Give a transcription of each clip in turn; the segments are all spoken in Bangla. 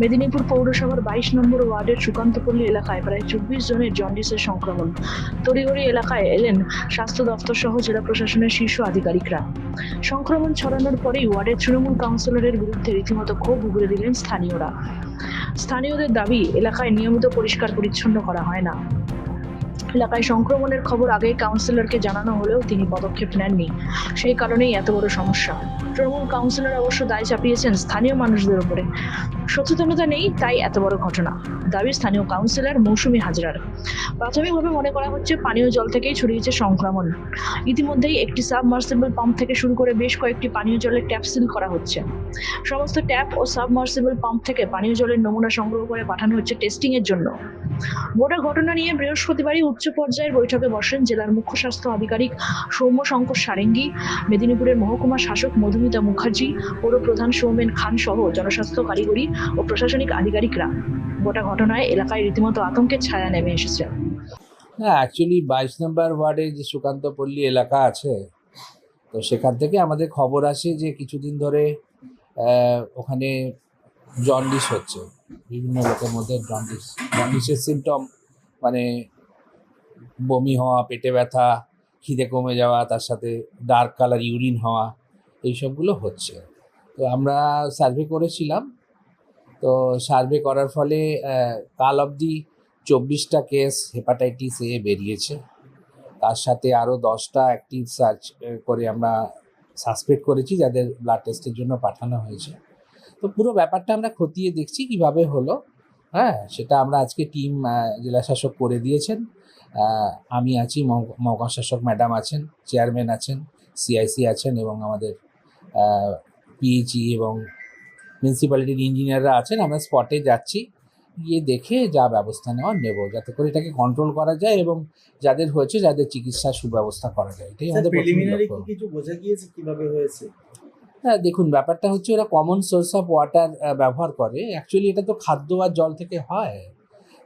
মেদিনীপুর পৌরসভার বাইশ নম্বর ওয়ার্ডের সুকান্তপল্লী এলাকায় প্রায় চব্বিশ জনের জন্ডিসের সংক্রমণ। তড়িঘড়ি এলাকায় এলেন স্বাস্থ্য দপ্তর সহ জেলা প্রশাসনের শীর্ষ আধিকারিকরা। সংক্রমণ ছড়ানোর পরেই ওয়ার্ডের তৃণমূল কাউন্সিলরের বিরুদ্ধে রীতিমতো ক্ষোভ উগড়ে দিলেন স্থানীয়রা। স্থানীয়দের দাবি, এলাকায় নিয়মিত পরিষ্কার পরিচ্ছন্ন করা হয় না। এলাকায় সংক্রমণের খবর আগে কাউন্সিলরকে জানানো হলেও তিনি পদক্ষেপ নেননি। সেই কারণেই এত বড় সমস্যা। তৃণমূল কাউন্সিলর অবশ্য দায় চাপিয়েছেন স্থানীয় মানুষদের উপরে। সচেতনতা নেই, তাই এত বড় ঘটনা। দাবি স্থানীয় কাউন্সিলর মৌসুমি হাজরার। প্রাথমিকভাবে মনে করা হচ্ছে পানীয় জল থেকেই ছড়িয়েছে সংক্রমণ। ইতিমধ্যেই একটি সাবমার্সিবল পাম্প থেকে শুরু করে বেশ কয়েকটি পানীয় জলের ট্যাপ সিল করা হচ্ছে। সমস্ত ট্যাপ ও সাবমার্সিবল পাম্প থেকে পানীয় জলের নমুনা সংগ্রহ করে পাঠানো হচ্ছে টেস্টিং এর জন্য। গোটা ঘটনা নিয়ে বৃহস্পতিবারই উচ্চ পর্যায়ের বৈঠকে বসেন জেলার মুখ্য স্বাস্থ্য আধিকারিক সৌম্য শঙ্কর সারেঙ্গি, মেদিনীপুরের মহকুমা শাসক মধুমিতা মুখার্জি, পৌর প্রধান সৌমেন খান সহ জনস্বাস্থ্য কারিগরি ও প্রশাসনিক আধিকারিকরা। গোটা ঘটনায় এলাকায় রীতিমতো আতঙ্কের ছায়া নেমে এসেছে। হ্যাঁ অ্যাকচুয়ালি বাইশ নম্বর ওয়ার্ডে যে সুকান্ত পল্লী এলাকা আছে, তো সেখান থেকে আমাদের খবর আসে যে কিছুদিন ধরে ওখানে জন্ডিস হচ্ছে। বিভিন্ন লোকের মধ্যে জন্ডিস, জন্ডিসের সিমটম মানে বমি হওয়া, পেটে ব্যথা, খিদে কমে যাওয়া, তার সাথে ডার্ক কালার ইউরিন হওয়া, এইসবগুলো হচ্ছে। তো আমরা সার্ভে করেছিলাম। তো সার্ভে করার ফলে কাল অবধি চব্বিশটা কেস হেপাটাইটিস এ বেরিয়েছে। তার সাথে আরও দশটা অ্যাক্টিভ সার্চ করে আমরা সাসপেক্ট করেছি, যাদের ব্লাড টেস্টের জন্য পাঠানো হয়েছে। তো পুরো ব্যাপারটা আমরা খতিয়ে দেখছি কীভাবে হলো। হ্যাঁ সেটা আমরা আজকে টিম জেলা শাসক করে দিয়েছেন। আমি আছি মহ- মহকুমা শাসক ম্যাডাম আছেন চেয়ারম্যান আছেন সিআইসি আছেন এবং আমাদের পিএইচই এবং মিউনিসিপ্যালিটির ইঞ্জিনিয়াররা আছেন। আমরা স্পটে যাচ্ছি গিয়ে দেখে যা ব্যবস্থা নেওয়ার নেব যাতে করে এটাকে কন্ট্রোল করা যায় এবং যাদের হয়েছে যাদের চিকিৎসার সুব্যবস্থা করা যায়। এটাই আমাদের কিছু বোঝা গিয়েছে কীভাবে হয়েছে? হ্যাঁ দেখুন ব্যাপারটা হচ্ছে ওরা কমন সোর্স অফ ওয়াটার ব্যবহার করে। অ্যাকচুয়ালি এটা তো খাদ্য আর জল থেকে হয়।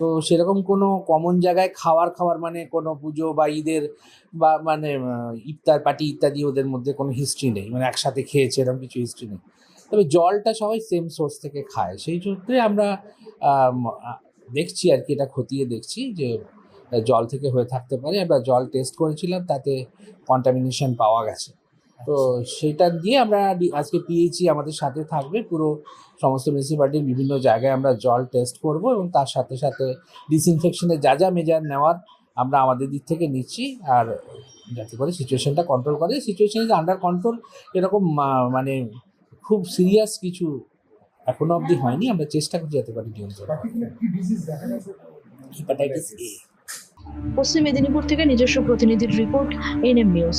তো সেরকম কোনো কমন জায়গায় খাওয়ার খাওয়ার মানে কোনো পুজো বা ঈদের বা মানে ইফতার পার্টি ইত্যাদি ওদের মধ্যে কোনো হিস্ট্রি নেই। মানে একসাথে খেয়েছে, এরকম কিছু হিস্ট্রি নেই। তবে জলটা সবাই সেম সোর্স থেকে খায়। সেই সূত্রে আমরা দেখছি আর কি, এটা খতিয়ে দেখছি যে জল থেকে হয়ে থাকতে পারে। আমরা জল টেস্ট করেছিলাম, তাতে কন্টামিনেশন পাওয়া গেছে। তো সেটা দিয়ে আমরা আজকে পিএইচই আমাদের সাথে থাকবে। পুরো সমস্ত মিউনিসিপ্যালিটির বিভিন্ন জায়গায় আমরা জল টেস্ট করব এবং তার সাথে সাথে ডিসইনফেকশনের যা যা মেজার নেওয়ার আমরা আমাদের দিক থেকে নিচ্ছি। আর যাতে করে সিচুয়েশনটা কন্ট্রোল করে সিচুয়েশন ইজ আন্ডার কন্ট্রোল এরকম মানে খুব সিরিয়াস কিছু এখনও অবধি হয়নি। আমরা চেষ্টা করছি যাতে পারি নিয়ন্ত্রণ হেপাটাইটিস এ পশ্চিম মেদিনীপুর থেকে নিজস্ব প্রতিনিধির রিপোর্ট এনএম নিউজ